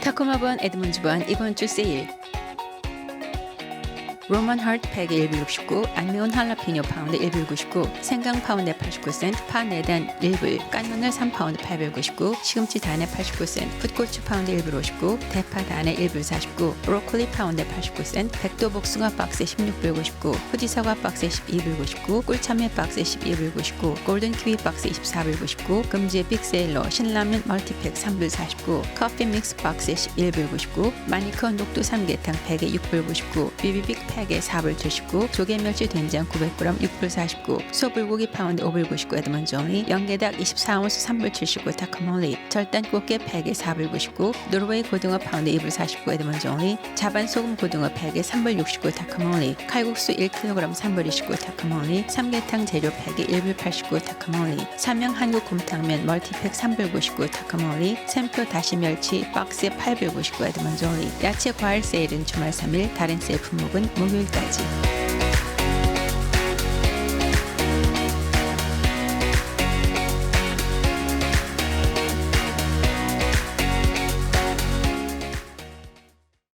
타코마번 에드먼즈번 이번 주 세일. 로만 하트 팩에 1불69, 안 매운 할라피뇨 파운드 1불 99, 생강 파운드에 89센트, 파 내단 1불, 깐 마늘 3파운드 899, 시금치 단에 89센트, 풋고추 파운드 1불 59, 대파 단에 1불 49, 브로콜리 파운드에 89센트, 백도 복 숭아 박스에 16불 99, 후지 사과 박스에 12불 99, 꿀참외 박스에 12불 99, 골든 키위 박스에 24불 99, 금지의 빅세일러 신라면 멀티팩 3불 49, 커피 믹스 박스에 11불 99, 마니커 녹두 삼계탕 팩에 6불 99, 비비빅 팩에 4불 79, 조개멸치 된장 900g 6불 49, 소불고기 파운드 5불 99 에드먼 종이, 연계닭 24온스 3불 79 타카몰리, 절단 꽃게 팩에 4불 99, 노르웨이 고등어 파운드 2불 49 에드먼 종이, 자반 소금 고등어 팩에 3불 69 타카몰리, 칼국수 1kg 3불 29 타카몰리, 삼계탕 재료 팩에 1불 89 타카몰리, 삼양 한국 곰탕면 멀티팩 3불 99 타카몰리, 샘표 다시 멸치 박스에 8불 99 에드먼 종이, 야채 과일 세일은 주말 3일, 다른 세일 품목은 목요일까지.